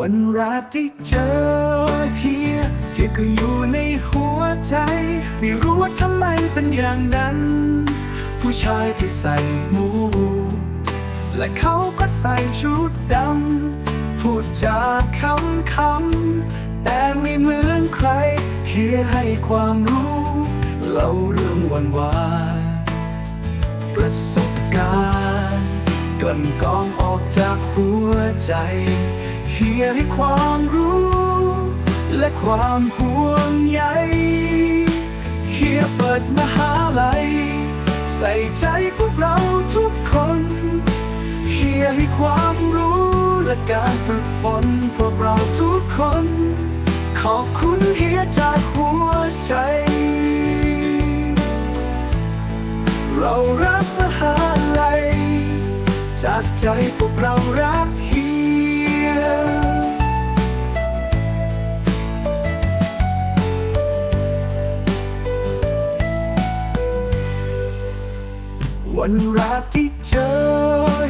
วันแรกที่เจอเฮียเฮียก็อยู่ในหัวใจ ไม่รู้ว่าทำไมเป็นอย่างนั้น ผู้ชายที่ใส่หมู และเขาก็ใส่ชุดดำ พูดจาคำคำแต่ไม่เหมือนใครเฮียให้ความรู้เล่าเรื่องวันวานประสบการณ์กลั่นกรองออกจากหัวใจ เฮียให้ความรู้ และความห่วงใยเฮียเปิดมหาลัย ใส่ใจพวกเราทุกคนเฮียให้ความรู้และการฝึกฝนพวกเราทุกคน ขอบคุณเฮียจากหัวใจ เรารักมหาลัย จากใจพวกเรารัก วันแรกที่เจอ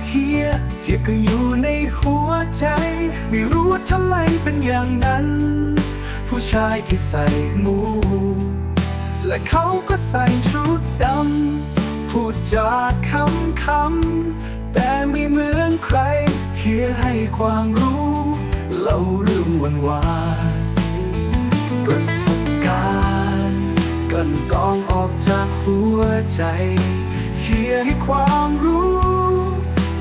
เฮียเฮียก็อยู่ในหัวใจ ไม่รู้ว่าทำไมเป็นอย่างนั้น ผู้ชายที่ใส่หมู และเขาก็ใส่ชุดดำพูดจาคำคำแต่ไม่เหมือนใครเฮียให้ความรู้เล่าเรื่องวันวานประสบการณ์กลันกรองออกจากหัวใจ เฮียให้ความรู้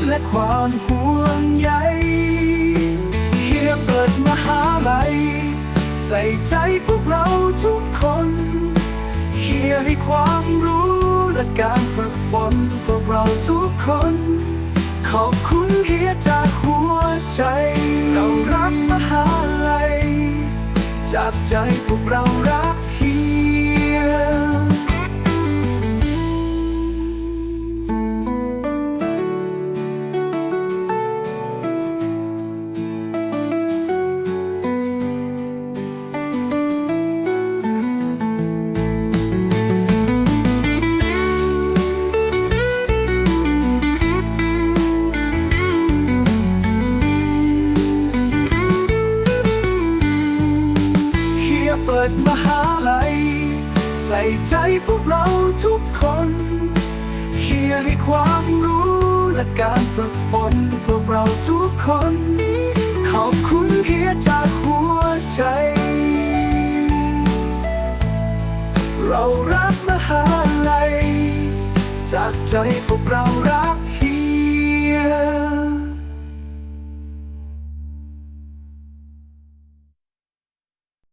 และความห่วงใยเฮียเปิดมหาลัย ใส่ใจพวกเราทุกคนเฮียให้ความรู้และการฝึกฝนพวกเราทุกคน ขอบคุณเฮียจากหัวใจ เรารักมหาลัย จากใจพวกเรารัก เปิดมหาลัย ใส่ใจพวกเราทุกคนเฮียให้ความรู้และการฝึกฝนพวกเราทุกคน ขอบคุณเฮียจากหัวใจ เรารักมหาลัย จากใจพวกเรารัก